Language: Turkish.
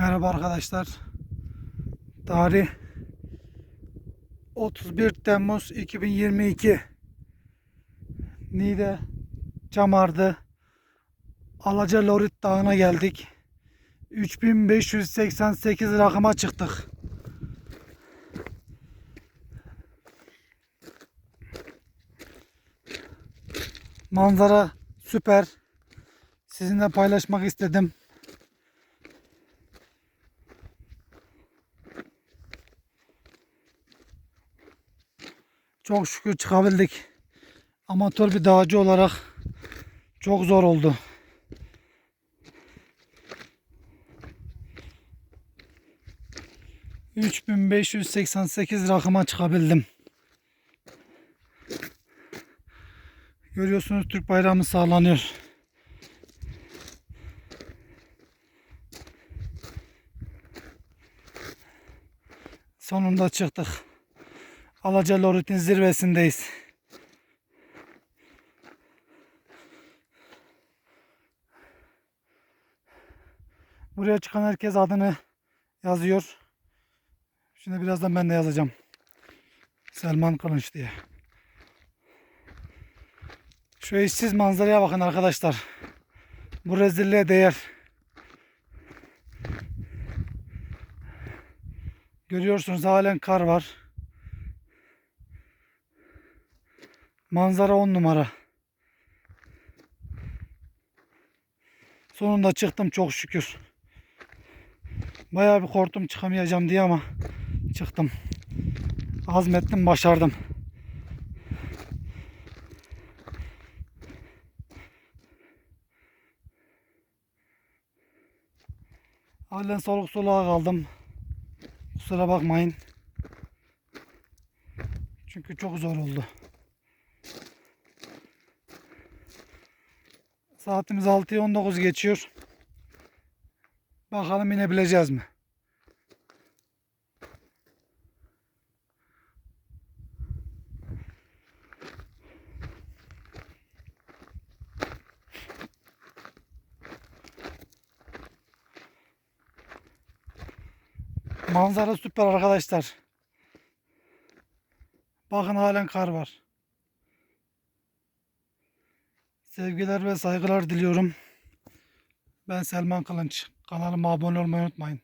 Merhaba arkadaşlar. Tarih 31 Temmuz 2022. Niğde Çamardı Alaca Lorit Dağı'na geldik. 3588 rakıma çıktık. Manzara süper. Sizinle paylaşmak istedim. Çok şükür çıkabildik. Amatör bir dağcı olarak çok zor oldu. ...3588 rakıma çıkabildim. Görüyorsunuz Türk bayrağımız sağlanıyor. Sonunda çıktık. Alaca Lorit'in zirvesindeyiz. Buraya çıkan herkes adını yazıyor. Şimdi birazdan ben de yazacağım. Selman Kılınç diye. Şu eşsiz manzaraya bakın arkadaşlar. Bu rezilliğe değer. Görüyorsunuz halen kar var. Manzara on numara. Sonunda çıktım çok şükür. Bayağı bir korktum çıkamayacağım diye ama çıktım. Azmettim başardım. Halen soluk soluğa kaldım. Kusura bakmayın. Çünkü çok zor oldu. Saatimiz 6'yı 19 geçiyor. Bakalım inebileceğiz mi? Manzara süper arkadaşlar. Bakın halen kar var. Sevgiler ve saygılar diliyorum. Ben Selman Kılınç. Kanalıma abone olmayı unutmayın.